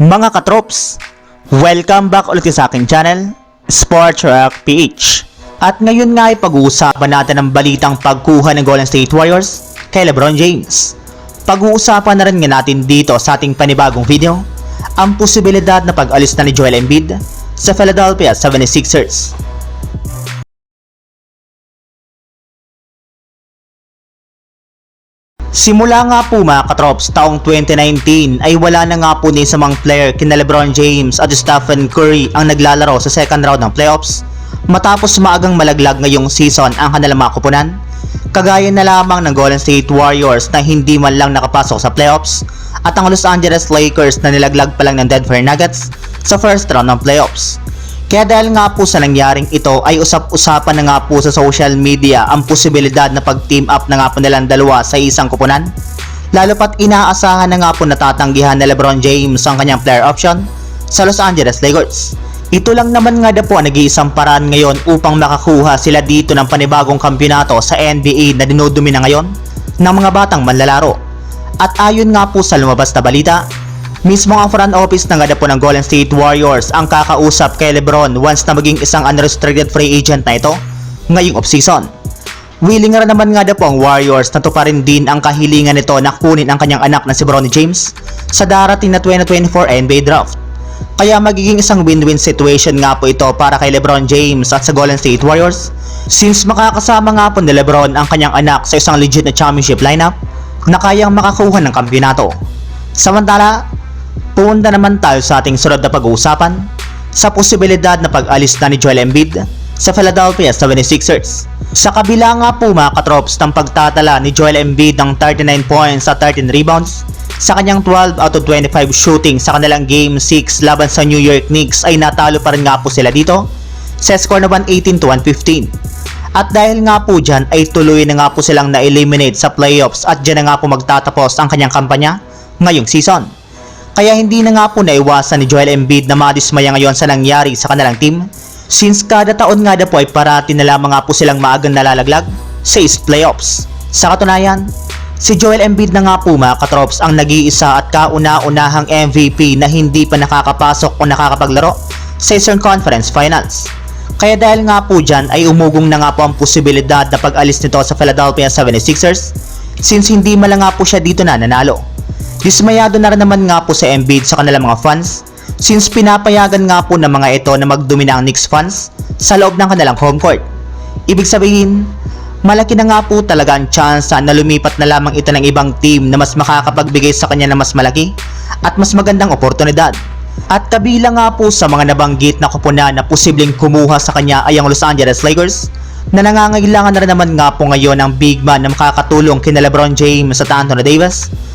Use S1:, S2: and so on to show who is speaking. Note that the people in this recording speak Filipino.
S1: Mga katrops, welcome back ulit sa aking channel, Sports Rock PH. At ngayon nga ay pag-uusapan natin ang balitang pagkuha ng Golden State Warriors kay LeBron James. Pag-uusapan na rin nga natin dito sa ating panibagong video, ang posibilidad na pag-alis na ni Joel Embiid sa Philadelphia 76ers. Simula nga po mga katrops taong 2019 ay wala na nga po ni sa mga player kina Lebron James at Stephen Curry ang naglalaro sa second round ng playoffs matapos maagang malaglag ngayong season ang kanilang mga kupunan. Kagaya na lamang ng Golden State Warriors na hindi man lang nakapasok sa playoffs at ang Los Angeles Lakers na nilaglag pa lang ng Denver Nuggets sa first round ng playoffs. Kaya dahil nga po sa nangyaring ito ay usap-usapan na nga po sa social media ang posibilidad na pag-team up na nga po nilang dalawa sa isang kupunan. Lalo pat inaasahan na nga po natatanggihan na Lebron James ang kanyang player option sa Los Angeles Lakers. Ito lang naman nga na po ang nag-iisang paraan ngayon upang makakuha sila dito ng panibagong kampyonato sa NBA na dinudumi na ngayon ng mga batang manlalaro. At ayon nga po sa lumabas na balita, Mismo ang front office ng gada po ng Golden State Warriors ang kakausap kay Lebron once na maging isang unrestricted free agent na ito ngayong offseason. Willing nga naman nga po ang Warriors na tuparin din ang kahilingan nito na kunin ang kanyang anak na si Bronny James sa darating na 2024 NBA Draft. Kaya magiging isang win-win situation nga po ito para kay Lebron James at sa Golden State Warriors since makakasama nga po ni Lebron ang kanyang anak sa isang legit na championship lineup na kayang makakuha ng kampyonato. Samantala, Punta naman tayo sa ating sunod na pag-uusapan sa posibilidad na pag-alis na ni Joel Embiid sa Philadelphia 76ers. Sa kabila nga po mga katrops ng pagtatala ni Joel Embiid ng 39 points at 13 rebounds sa kanyang 12 out of 25 shooting sa kanilang Game 6 laban sa New York Knicks ay natalo pa rin nga po sila dito sa score na 118 to 115. At dahil nga po dyan ay tuloy na nga po silang na-eliminate sa playoffs at dyan na nga po magtatapos ang kanyang kampanya ngayong season. Kaya hindi na nga po naiwasan ni Joel Embiid na madismaya ngayon sa nangyari sa kanilang team since kada taon nga na po ay parati na lamang nga po silang maagang nalalaglag sa East Playoffs. Sa katunayan, si Joel Embiid na nga po mga katrops ang nag-iisa at kauna-unahang MVP na hindi pa nakakapasok o nakakapaglaro sa Eastern Conference Finals. Kaya dahil nga po dyan ay umugong na nga po ang posibilidad na pag-alis nito sa Philadelphia 76ers since hindi man nga po siya dito na nanalo. Dismayado na rin naman nga po sa Embiid sa kanilang mga fans since pinapayagan nga po ng mga ito na magdumi ng Knicks fans sa loob ng kanilang home court. Ibig sabihin, malaki na nga po talaga ang chance na lumipat na lamang ito ng ibang team na mas makakapagbigay sa kanya ng mas malaki at mas magandang oportunidad. At kabilang nga po sa mga nabanggit na kupunan na posibleng kumuha sa kanya ay ang Los Angeles Lakers na nangangailangan na rin naman nga po ngayon ng big man na makakatulong kina Lebron James at Anthony Davis